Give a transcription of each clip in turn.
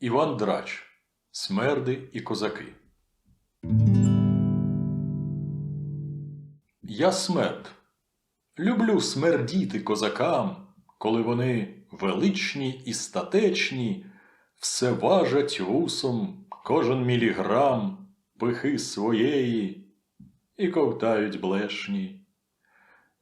Іван Драч Смерди і козаки. Я смерд. Люблю смердіти козакам, коли вони величні і статечні, все важать вусом кожен міліграм пихи своєї і ковтають блешні.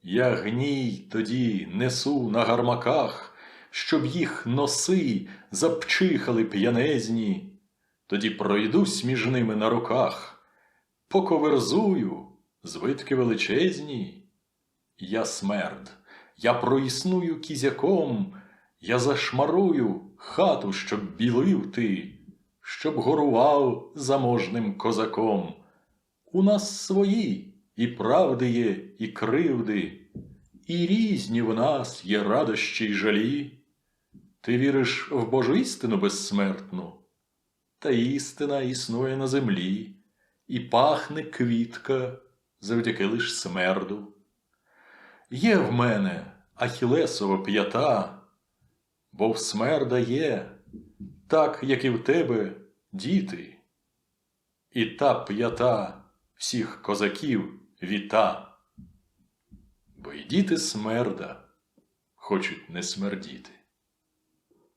Я гній тоді несу на гармаках, щоб їх носи запчихали п'янезні, тоді пройдусь між ними на руках, поковерзую звитки величезні. Я смерд, я проісную кізяком, я зашмарую хату, щоб білив ти, щоб горував заможним козаком. У нас свої і правди є, і кривди, і різні в нас є радощі й жалі. Ти віриш в Божу істину безсмертну, та істина існує на землі, і пахне квітка завдяки лиш смерду. Є в мене ахілесова п'ята, бо в смерда є, так, як і в тебе, діти. І та п'ята всіх козаків віта. Бо й діти смерда хочуть не смердіти.